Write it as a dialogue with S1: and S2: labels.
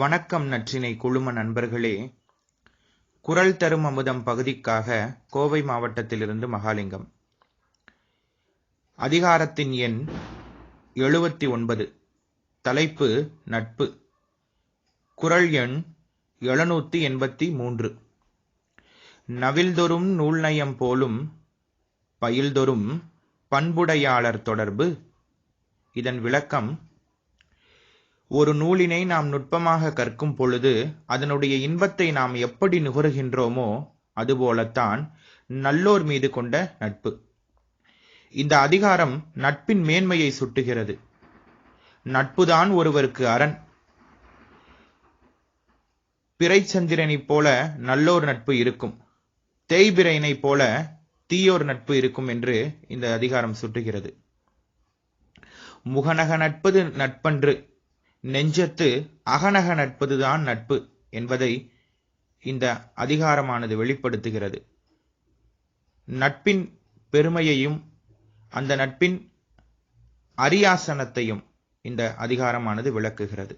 S1: வணக்கம் நற்றினை குழும நண்பர்களே குரல் தரும் அமுதம் பகுதிக்காக கோவை மாவட்டத்திலிருந்து மகாலிங்கம் அதிகாரத்தின் எண் எழுபத்தி ஒன்பது தலைப்பு நட்பு குரல் எண் எழுநூத்தி எண்பத்தி மூன்று நவில்தொரும் நூல்நயம் போலும் பயில்தொரும் பண்புடையாளர் தொடர்பு இதன் விளக்கம் ஒரு நூலினை நாம் நுட்பமாக கற்கும் பொழுது அதனுடைய இன்பத்தை நாம் எப்படி நுகருகின்றோமோ அதுபோலத்தான் நல்லோர் மீது கொண்ட நட்பு இந்த அதிகாரம் நட்பின் மேன்மையை சுட்டுகிறது நட்புதான் ஒருவருக்கு அரண் பிறைச்சந்திரனைப் போல நல்லோர் நட்பு இருக்கும் தேய்பிரையினைப் போல தீயோர் நட்பு இருக்கும் என்று இந்த அதிகாரம் சுட்டுகிறது முகநக நட்பது நட்பன்று நெஞ்சத்து அகநக நட்பதுதான் நட்பு என்பதை இந்த அதிகாரமானது வெளிப்படுத்துகிறது நட்பின் பெருமையையும் அந்த நட்பின் அரியாசனத்தையும் இந்த அதிகாரமானது விளக்குகிறது